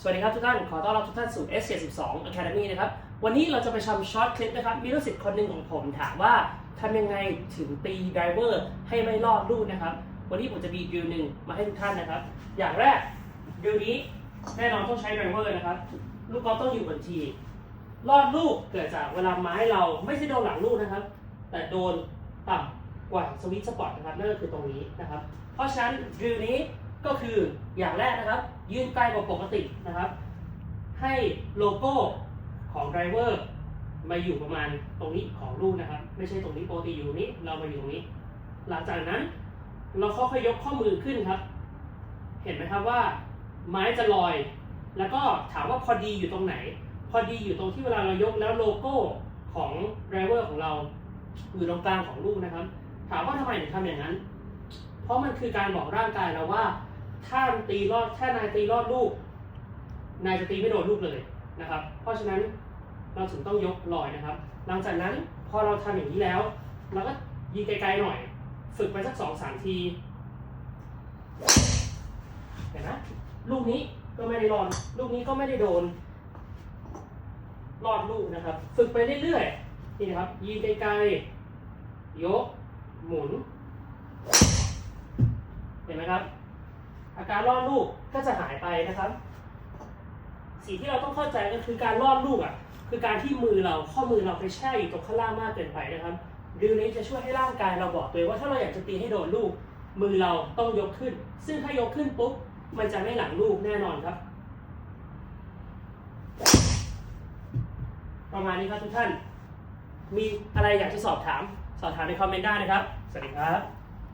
สวัสดีครับทุกท่าน ขอต้อนรับทุกท่านสู่ S72 Academy นะครับ วันนี้เราจะไปทำช็อตคลิปนะครับ มีลูกศิษย์คนหนึ่งของผมถามว่าทำยังไงถึงตีไดรเวอร์ให้ไม่ลอดลูกนะครับ วันนี้ผมจะมีดิวหนึ่งมาให้ทุกท่านนะครับ อย่างแรกดิวนี้แน่นอนต้องใช้ไดรเวอร์นะครับ ลูกกอล์ฟต้องอยู่บนทีลอดลูกเกิดจากเวลาไม้เราไม่ใช่โดนหลังลูกนะครับ แต่โดนต่ำกว่าสวิตช์สปอตนะครับ นั่นก็คือตรงนี้นะครับ เพราะฉะนั้นดิวนี้ ก็คืออย่างแรกนะครับ ยื่นใกล้กว่าปกตินะครับ ให้โลโก้ของไดรเวอร์มาอยู่ประมาณตรงนี้ของลูกนะครับ ไม่ใช่ตรงนี้ปกติอยู่ตรงนี้เรามาอยู่ตรงนี้ หลังจากนั้นเราค่อยๆยกข้อมือขึ้นครับ เห็นไหมครับว่า ไม้จะลอย แล้วก็ถามว่าพอดีอยู่ตรงไหน พอดีอยู่ตรงที่เวลาเรายกแล้วโลโก้ของไดรเวอร์ของเราอยู่ตรงกลางของลูกนะครับ ถามว่าทำไมถึงทำอย่างนั้น เพราะมันคือการบอกร่างกายเราว่า ถ้ามันตีรอดถ้านายตีรอดลูก นายจะตีไม่โดนลูกเลยนะครับ เพราะฉะนั้นเราถึงต้องยกลอยนะครับ หลังจากนั้นพอเราทำอย่างนี้แล้ว เราก็ยิงไกลๆหน่อย ฝึกไปสักสองสามทีเห็นไหมลูกนี้ก็ไม่ได้รอดลูกนี้ก็ไม่ได้โดนรอดลูกนะครับ ฝึกไปเรื่อยๆนี่นะครับ ยิงไกลๆยกหมุน เห็นไหมครับ อาการรอดลูกก็จะหายไปนะครับ สิ่งที่เราต้องเข้าใจก็คือการรอดลูกอะ คือการที่มือเราข้อมือเราไปแช่อยู่ตรงข้างล่างมากเกินไปนะครับดิวนี้จะช่วยให้ร่างกายเราบอกตัวเองว่าถ้าเราอยากจะตีให้โดนลูก มือเราต้องยกขึ้น ซึ่งถ้ายกขึ้นปุ๊บมันจะไม่หลังลูกแน่นอนครับ ประมาณนี้ครับทุกท่าน มีอะไรอยากจะสอบถาม สอบถามในคอมเมนต์ได้นะครับ สวัสดีครับ